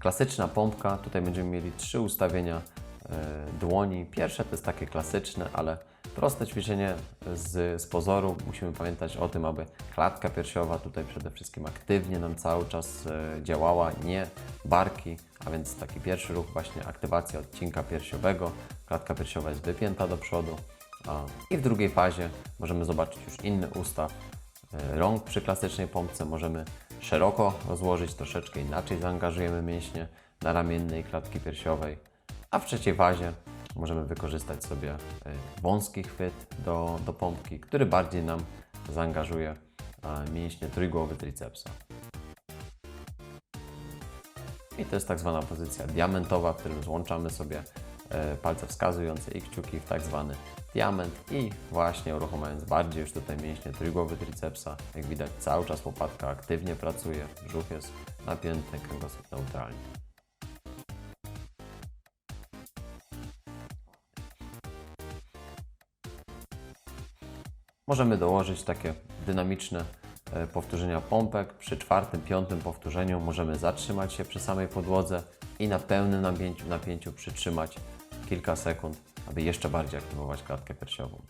Klasyczna pompka, tutaj będziemy mieli trzy ustawienia e, dłoni. Pierwsze to jest takie klasyczne, ale proste ćwiczenie z, z pozoru. Musimy pamiętać o tym, aby klatka piersiowa tutaj przede wszystkim aktywnie nam cały czas e, działała, nie barki, a więc taki pierwszy ruch właśnie aktywacja odcinka piersiowego. Klatka piersiowa jest wypięta do przodu. I w drugiej fazie możemy zobaczyć już inny ustaw rąk przy klasycznej pompce. Możemy szeroko rozłożyć, troszeczkę inaczej zaangażujemy mięśnie na ramiennej klatki piersiowej. A w trzeciej fazie możemy wykorzystać sobie e, wąski chwyt do, do pompki, który bardziej nam zaangażuje e, mięśnie trójgłowy tricepsa. I to jest tak zwana pozycja diamentowa, w którym złączamy sobie palce wskazujące i kciuki w tak zwany diament i właśnie uruchamiając bardziej już tutaj mięśnie trójgłowy tricepsa. Jak widać cały czas łopatka aktywnie pracuje, brzuch jest napięty, kręgosłup neutralny. Możemy dołożyć takie dynamiczne e, powtórzenia pompek. Przy czwartym, piątym powtórzeniu możemy zatrzymać się przy samej podłodze i na pełnym napięciu, napięciu przytrzymać kilka sekund, aby jeszcze bardziej aktywować klatkę piersiową.